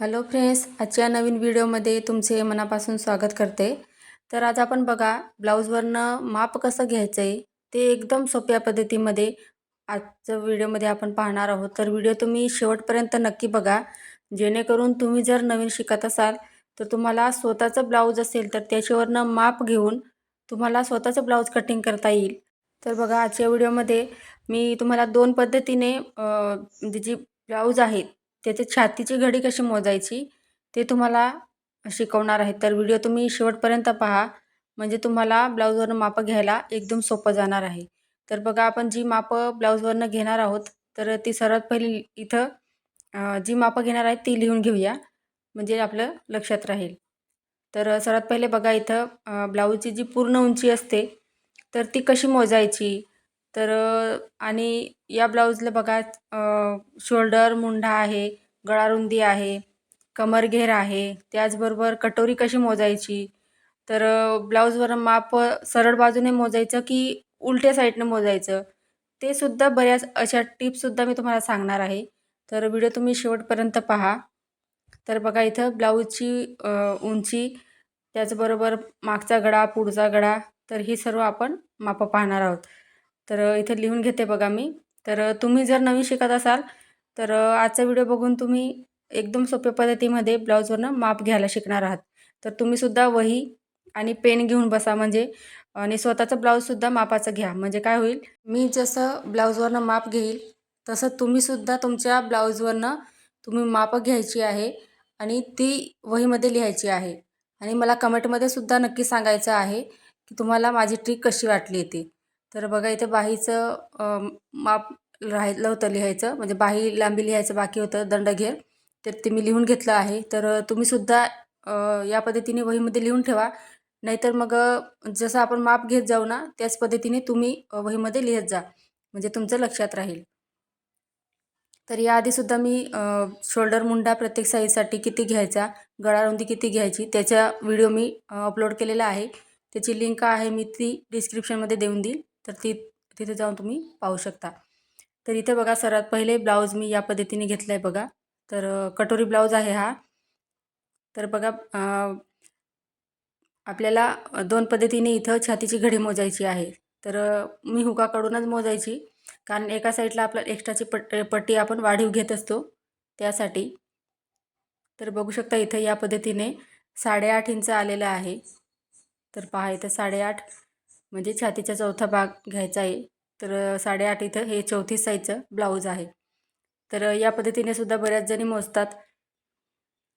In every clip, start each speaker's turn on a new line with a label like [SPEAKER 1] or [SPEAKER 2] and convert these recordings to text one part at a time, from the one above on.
[SPEAKER 1] Hello friends आजच्या नवीन व्हिडिओमध्ये तुमचे मनापासून स्वागत करते. तर आज आपण बघा ब्लाऊजवरनं माप कसं घ्यायचं आहे ते एकदम सोप्या पद्धतीमध्ये आजच्या व्हिडिओमध्ये आपण पाहणार आहोत. तर व्हिडिओ तुम्ही शेवटपर्यंत नक्की बघा. जेणेकरून तुम्ही जर नवीन शिकत असाल तर तुम्हाला स्वतःचं ब्लाऊज असेल तर त्याच्यावरनं माप घेऊन तुम्हाला स्वतःचं ब्लाऊज कटिंग करता येईल. तर बघा आजच्या व्हिडिओमध्ये मी तुम्हाला दोन पद्धतीने म्हणजे जी ब्लाऊज आहेत त्याचे छातीची घडी कशी मोजायची ते तुम्हाला शिकवणार आहे. तर व्हिडिओ तुम्ही शेवटपर्यंत पहा. म्हणजे तुम्हाला ब्लाऊजवरनं मापं घ्यायला एकदम सोपं जाणार आहे. तर बघा आपण जी मापं ब्लाऊजवरनं घेणार आहोत तर ती सर्वात पहिली इथं जी मापं घेणार आहेत ती लिहून घेऊया. म्हणजे आपलं लक्षात राहील. तर सर्वात पहिले बघा इथं ब्लाऊजची जी पूर्ण उंची असते तर ती कशी मोजायची? तर आणि या ब्लाऊजला बघा शोल्डर मुंढा आहे गळारुंदी आहे कमरघेर आहे त्याचबरोबर कटोरी कशी मोजायची? तर ब्लाऊजवर माप सरळ बाजूने मोजायचं की उलट्या साईडनं मोजायचं? ते सुद्धा बऱ्याच अशा टिप्ससुद्धा मी तुम्हाला सांगणार आहे. तर व्हिडिओ तुम्ही शेवटपर्यंत पहा. तर बघा इथं ब्लाऊजची उंची त्याचबरोबर मागचा गळा पुढचा गळा तर ही सर्व आपण मापं पाहणार आहोत. तर इथे लिहून घेते बघा मी. तर तुम्ही जर नवीन शिकत असाल तर आजचा व्हिडिओ बघून तुम्ही एकदम सोप्या पद्धतीमध्ये ब्लाऊजवरनं माप घ्यायला शिकणार आहात. तर तुम्हीसुद्धा वही आणि पेन घेऊन बसा. म्हणजे आणि स्वतःचं ब्लाऊजसुद्धा मापाचं घ्या. म्हणजे काय होईल? मी जसं ब्लाऊजवरनं माप घेईल तसं तुम्हीसुद्धा तुमच्या ब्लाऊजवरनं तुम्ही माप घ्यायची आहे आणि ती वहीमध्ये लिहायची आहे. आणि मला कमेंटमध्ये सुद्धा नक्की सांगायचं आहे की तुम्हाला माझी ट्रिक कशी वाटली ती. तर बघा इथे बाहीचं माप राहिलं होतं लिहायचं. म्हणजे बाही लांबी लिहायचं बाकी होतं दंडघेर. तर ते मी लिहून घेतलं आहे. तर तुम्हीसुद्धा या पद्धतीने वहीमध्ये लिहून ठेवा. नाहीतर मग जसं आपण माप घेत जाऊ ना त्याच पद्धतीने तुम्ही वहीमध्ये लिहत जा. म्हणजे तुमचं लक्षात राहील. तर याआधीसुद्धा मी शोल्डर मुंडा प्रत्येक साईजसाठी किती घ्यायचा गळारुंदी किती घ्यायची त्याचा व्हिडिओ मी अपलोड केलेला आहे. त्याची लिंक आहे मी ती डिस्क्रिप्शनमध्ये देऊन देईल. तर ती तिथे जाऊन तुम्ही पाहू शकता. तर इथे बघा सर्वात पहिले ब्लाऊज मी या पद्धतीने घेतला आहे बघा. तर कटोरी ब्लाऊज आहे हा. तर बघा आपल्याला दोन पद्धतीने इथं छातीची घडी मोजायची आहे. तर मी हुकाकडूनच मोजायची. कारण एका साईडला आपला एक्स्ट्राची पट पट्टी आपण वाढीव घेत असतो. त्यासाठी. तर बघू शकता इथं या पद्धतीने साडेआठ इंच आलेलं आहे. तर पहा इथं साडेआठ म्हणजे छातीचा चौथा भाग घ्यायचा आहे. तर साडेआठ इथं हे चौथी साईजचं ब्लाऊज आहे. तर या पद्धतीने सुद्धा बऱ्याच जणी मोजतात.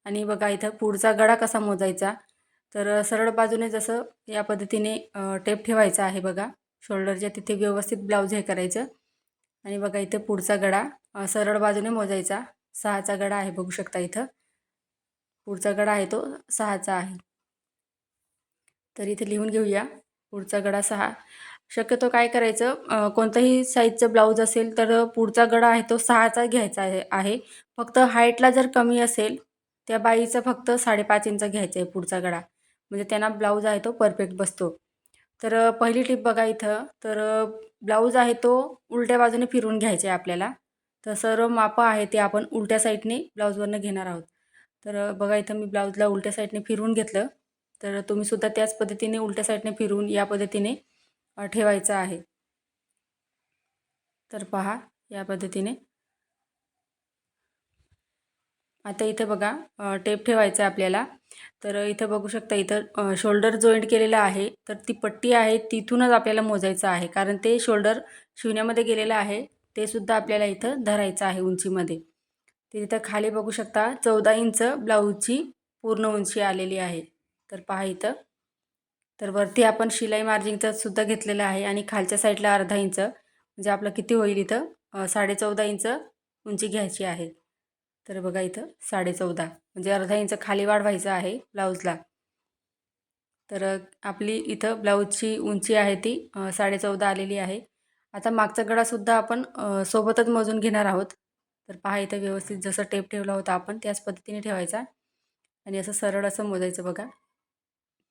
[SPEAKER 1] आणि बघा इथं पुढचा गळा कसा मोजायचा? तर सरळ बाजूने जसं या पद्धतीने टेप ठेवायचा आहे बघा. शोल्डरच्या तिथे व्यवस्थित ब्लाऊज हे करायचं. आणि बघा इथे पुढचा गळा सरळ बाजूने मोजायचा. सहाचा गडा आहे बघू शकता इथं. पुढचा गडा आहे तो सहाचा आहे. तर इथे लिहून घेऊया. पुढचा गळा सहा. शक्यतो काय करायचं कोणतंही साईजचं ब्लाऊज असेल तर पुढचा गळा आहे तो सहाचा घ्यायचा आहे आहे. फक्त हाईटला जर कमी असेल त्या बाईचं फक्त साडेपाच इंच घ्यायचं आहे पुढचा गळा म्हणजे त्यांना ब्लाऊज आहे तो परफेक्ट बसतो. तर पहिली टीप बघा इथं. तर ब्लाऊज आहे तो उलट्या बाजूने फिरून घ्यायचे आहे आपल्याला. तर सर्व मापं आहे ते आपण उलट्या साईडने ब्लाऊजवरनं घेणार आहोत. तर बघा इथं मी ब्लाऊजला उलट्या साईडने फिरवून घेतलं. तर तुम्ही सुद्धा त्याच पद्धतीने उलट्या साईडने फिरून या पद्धतीने ठेवायचं आहे. तर पहा या पद्धतीने. आता इथं बघा टेप ठेवायचा आहे आपल्याला. तर इथं बघू शकता इथं शोल्डर जॉईंट केलेलं आहे. तर ती पट्टी आहे तिथूनच आपल्याला मोजायचं आहे. कारण ते शोल्डर शिवण्यामध्ये गेलेलं आहे ते सुद्धा आपल्याला इथं धरायचं आहे उंचीमध्ये. ते तिथं खाली बघू शकता चौदा इंच ब्लाऊजची पूर्ण उंची आलेली आहे. तर पहा इथं. तर वरती आपण शिलाई मार्जिनचं सुद्धा घेतलेलं आहे आणि खालच्या साईडला अर्धा इंच म्हणजे आपलं किती होईल इथं? साडेचौदा इंच उंची घ्यायची आहे. तर बघा इथं साडेचौदा म्हणजे अर्धा इंच खाली वाढवायचं आहे ब्लाऊजला तर आपली इथं ब्लाऊजची उंची आहे ती साडेचौदा आलेली आहे. आता मागचा गळासुद्धा आपण सोबतच मोजून घेणार आहोत. तर पहा इथं व्यवस्थित जसं टेप ठेवला होता आपण त्याच पद्धतीने ठेवायचा. आणि असं सरळ असं मोजायचं बघा.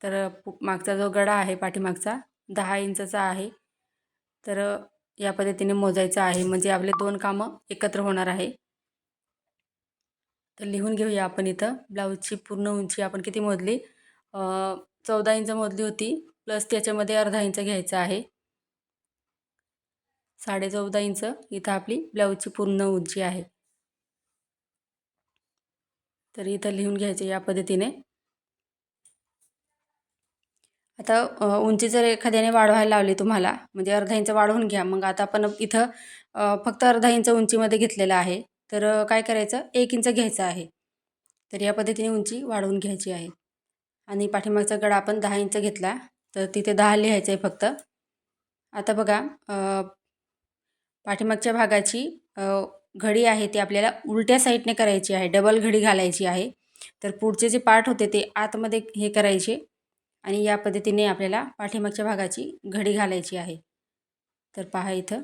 [SPEAKER 1] तर पु- मागचा जो गडा आहे पाठीमागचा दहा इंचचा आहे. तर या पद्धतीने मोजायचं आहे. म्हणजे आपले दोन कामं एकत्र होणार आहे. तर लिहून घेऊया आपण इथं. ब्लाऊजची पूर्ण उंची आपण किती मोजली? चौदा इंच मोजली होती. प्लस त्याच्यामध्ये अर्धा इंच घ्यायचा आहे. साडे चौदा इंच इथं आपली ब्लाऊजची पूर्ण उंची आहे. तर इथं लिहून घ्यायचे या पद्धतीने. आता उंची जर एखाद्याने वाढवायला लावली तुम्हाला म्हणजे अर्धा इंच वाढवून घ्या मग आता आपण इथं फक्त अर्धा इंच उंचीमध्ये घेतलेलं आहे तर काय करायचं? एक इंच घ्यायचं आहे. तर या पद्धतीने उंची वाढवून घ्यायची आहे. आणि पाठीमागचा गडा आपण दहा इंच घेतला तर तिथे दहा लिहायचं आहे फक्त. आता बघा पाठीमागच्या भागाची घडी आहे ती आपल्याला उलट्या साईडने करायची आहे डबल घडी घालायची आहे. तर पुढचे जे पार्ट होते ते आतमध्ये हे करायचे. आणि या पद्धतीने आपल्याला पाठीमागच्या भागाची घडी घालायची आहे. तर पहा इथं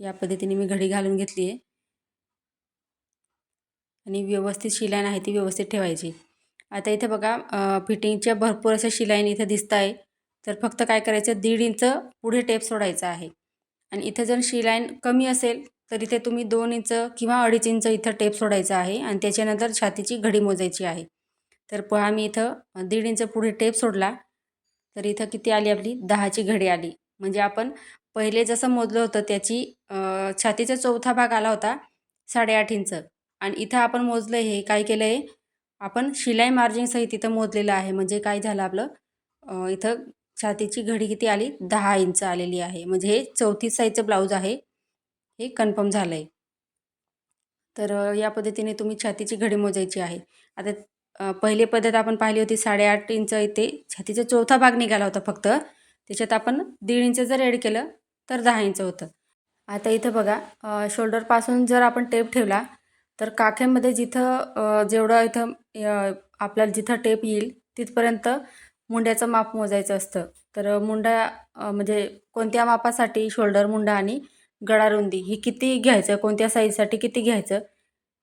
[SPEAKER 1] या पद्धतीने मी घडी घालून घेतली आहे. आणि व्यवस्थित शिलाईन आहे ती व्यवस्थित ठेवायची. आता इथं बघा फिटिंगच्या भरपूर अशा शिलाईन इथं दिसत आहे. तर फक्त काय करायचं दीड इंच पुढे टेप सोडायचा आहे. आणि इथं जर शिलाईन कमी असेल तर इथे तुम्ही दोन इंच किंवा अडीच इंच इथं टेप सोडायचा आहे. आणि त्याच्यानंतर छातीची घडी मोजायची आहे. तर पहा मी इथं दीड इंच पुढे टेप सोडला. तर इथं किती आली आपली? दहाची घडी आली. म्हणजे आपण पहिले जसं मोजलं होतं त्याची छातीचा चौथा भाग आला होता साडेआठ इंच. आणि इथं आपण मोजलं हे काय केलं आहे आपण शिलाई मार्जिनसहित इथं मोजलेलं आहे. म्हणजे काय झालं आपलं? इथं छातीची घडी किती आली? दहा इंच आलेली आहे. म्हणजे हे चौतीस साईजचं ब्लाऊज आहे. हे कन्फर्म झालं आहे तर या पद्धतीने तुम्ही छातीची घडी मोजायची आहे. आता पहिली पद्धत आपण पाहिली होती साडेआठ इंच इथे. छातीचा चौथा भाग निघाला होता फक्त. त्याच्यात आपण दीड इंच जर ॲड केलं तर दहा इंच होतं. आता इथं बघा शोल्डरपासून जर आपण टेप ठेवला तर काखेमध्ये जिथं जेवढं इथं आपल्याला जिथं टेप येईल तिथपर्यंत मुंड्याचं माप मोजायचं असतं. तर मुंडा म्हणजे कोणत्या मापासाठी शोल्डर मुंडा आणि गळारुंदी ही किती घ्यायचं कोणत्या साईजसाठी किती घ्यायचं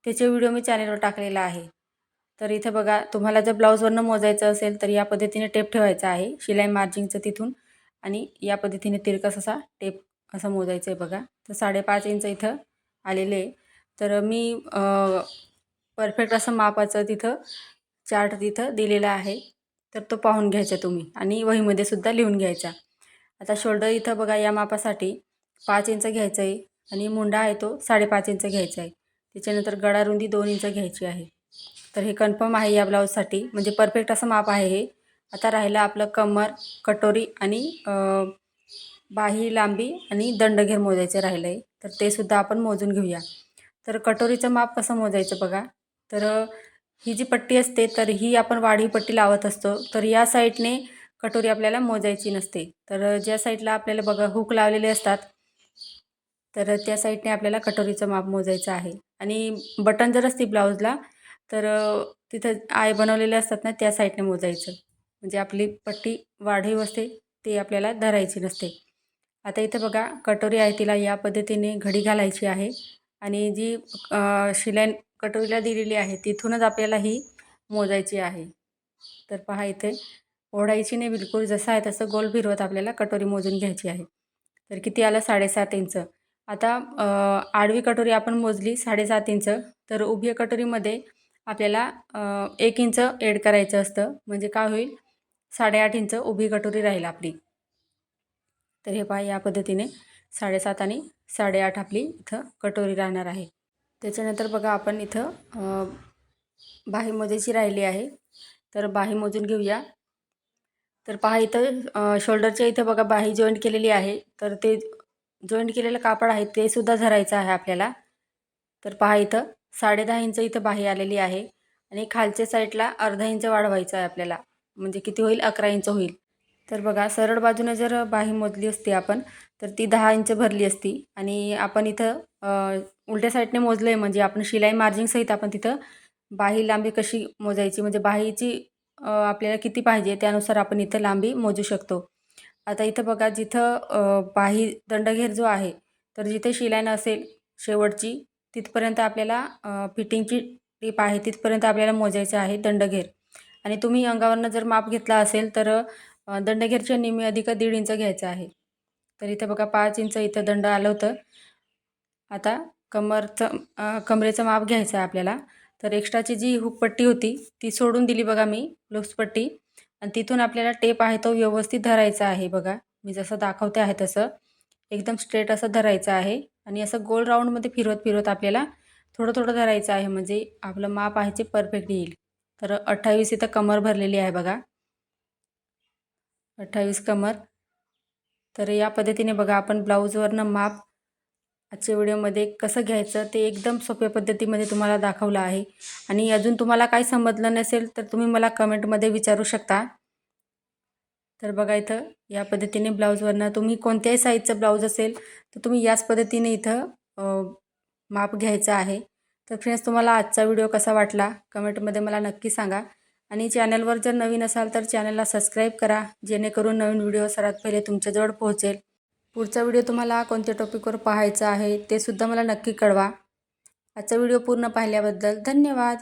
[SPEAKER 1] त्याचे व्हिडिओ मी चॅनलवर टाकलेला आहे. तर इथं बघा तुम्हाला जर ब्लाऊजवरनं मोजायचं असेल तर या पद्धतीने टेप ठेवायचा आहे शिलाई मार्जिंगचं तिथून. आणि या पद्धतीने तिरकस असा टेप असं मोजायचं आहे बघा. तर साडेपाच इंच इथं आलेले आहे. तर मी परफेक्ट असं मापाचं तिथं चार्ट तिथं दिलेला आहे. तर तो पाहून घ्यायचा तुम्ही. आणि वहीमध्ये सुद्धा लिहून घ्यायचा. आता शोल्डर इथं बघा या मापासाठी पाच इंच घ्यायचं आहे आणि मुंडा आहे तो साडेपाच इंच घ्यायचा आहे त्याच्यानंतर गडारुंदी दोन इंच घ्यायची आहे. तर हे कन्फर्म आहे या ब्लाऊजसाठी. म्हणजे परफेक्ट असं माप आहे हे. आता राहिलं आपलं कमर कटोरी आणि बाही लांबी आणि दंडघेर मोजायचे राहिलं आहे तर ते सुद्धा आपण मोजून घेऊया. तर कटोरीचं माप कसं मोजायचं बघा. तर ही जी पट्टी असते तर ही आपण वाढी पट्टी लावत असतो. तर या साईडने कटोरी आपल्याला मोजायची नसते. तर ज्या साईडला आपल्याला बघा हुक लावलेले असतात तर त्या साईडने आपल्याला कटोरीचं माप मोजायचं आहे. आणि बटन जर असते ब्लाऊजला तर तिथं आय बनवलेले असतात ना त्या साईडने मोजायचं. म्हणजे आपली पट्टी वाढीव असते ती आपल्याला धरायची नसते. आता इथं बघा कटोरी आहे तिला या पद्धतीने घडी घालायची आहे. आणि जी शिलाई कटोरीला दिलेली आहे तिथूनच आपल्याला ही मोजायची आहे. तर पहा इथे ओढायची नाही बिलकुल जसं आहे तसं गोल फिरवत आपल्याला कटोरी मोजून घ्यायची आहे. तर किती आलं? साडेसात इंच. आता आडवी कटोरी आपण मोजली साडेसात इंच. तर उभी कटोरीमध्ये आपल्याला एक इंच एड करायचं असतं. म्हणजे काय होईल? साडेआठ इंच उभी कटोरी राहील आपली. तर हे पहा या पद्धतीने साडेसात आणि साडेआठ आपली इथं कटोरी राहणार आहे. त्याच्यानंतर बघा आपण इथं बाही मोजायची राहिली आहे. तर बाही मोजून घेऊया. तर पहा इथं शोल्डरच्या इथं बघा बाही जॉईंट केलेली आहे. तर ते जॉईंट केलेलं कापड आहे ते सुद्धा धरायचं आहे आपल्याला. तर पहा इथं साडेदहा इंच इथं बाही आलेली आहे आणि खालच्या साईडला अर्धा इंच वाढवायचं आहे आपल्याला. म्हणजे किती होईल? अकरा इंच होईल. तर बघा सरळ बाजूने जर बाही मोजली असती आपण तर ती दहा इंच भरली असती. आणि आपण इथं उलट्या साईडने मोजलं आहे म्हणजे आपण शिलाई मार्जिंगसहित आपण तिथं बाही लांबी कशी मोजायची? म्हणजे बाहीची आपल्याला किती पाहिजे त्यानुसार आपण इथं लांबी मोजू शकतो. आता इथं बघा जिथं बाही दंडघेर जो आहे तर जिथे शिलाई नसेल शेवटची तिथपर्यंत आपल्याला फिटिंगची टीप आहे. तिथपर्यंत आपल्याला मोजायचं आहे दंडघेर. आणि तुम्ही अंगावरनं जर माप घेतला असेल तर दंडघेरच्या निम्मी अधिक दीड इंच घ्यायचं आहे. तर इथं बघा पाच इंच इथं दंड आलं होतं. आता कमरचं कमरेचं माप घ्यायचं आहे आपल्याला. तर एक्स्ट्राची जी हुकपट्टी होती ती सोडून दिली बघा मी लुप्सपट्टी आणि तिथून आपल्याला टेप आहे तो व्यवस्थित धरायचा आहे बघा. मी जसं दाखवते आहे तसं. एकदम स्ट्रेट असं धरायचं आहे. आणि असं गोल राऊंडमध्ये फिरवत फिरवत आपल्याला थोडं थोडं धरायचं आहे. म्हणजे आपलं माप आहे ते परफेक्ट येईल. तर अठ्ठावीस इथं कमर भरलेली आहे बघा. अठ्ठावीस कमर. तर या पद्धतीने बघा आपण ब्लाऊजवरनं माप आजच्या व्हिडिओमध्ये कसं घ्यायचं ते एकदम सोप्या पद्धतीमध्ये तुम्हाला दाखवलं आहे. आणि अजून तुम्हाला काही समजलं नसेल तर तुम्ही मला कमेंटमध्ये विचारू शकता. तर बघा इथं या पद्धतीने ब्लाऊजवरनं तुम्ही कोणत्याही साईजचं ब्लाऊज असेल तर तुम्ही याच पद्धतीने इथं माप घ्यायचं आहे. तर फ्रेंड्स तुम्हाला आजचा व्हिडिओ कसा वाटला? कमेंटमध्ये मला नक्की सांगा. आणि चॅनलवर जर नवीन असाल तर चॅनलला सबस्क्राईब करा जेणेकरून नवीन व्हिडिओ सर्वात पहिले तुमच्याजवळ पोहोचेल. पुढचा व्हिडिओ तुम्हाला कोणत्या टॉपिकवर पाहायचा आहे ते सुद्धा मला नक्की कळवा. आजचा व्हिडिओ पूर्ण पाहिल्याबद्दल धन्यवाद.